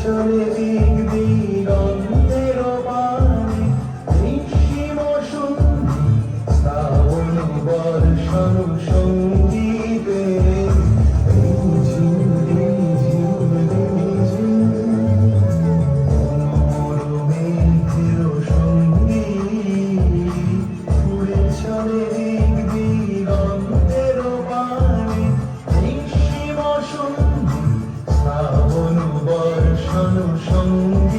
চলে দিক দিগন্তের পানে নিঃসীম শুনতে শ্রাবণ বর্ষণ সঙ্গীতে। চলে 生。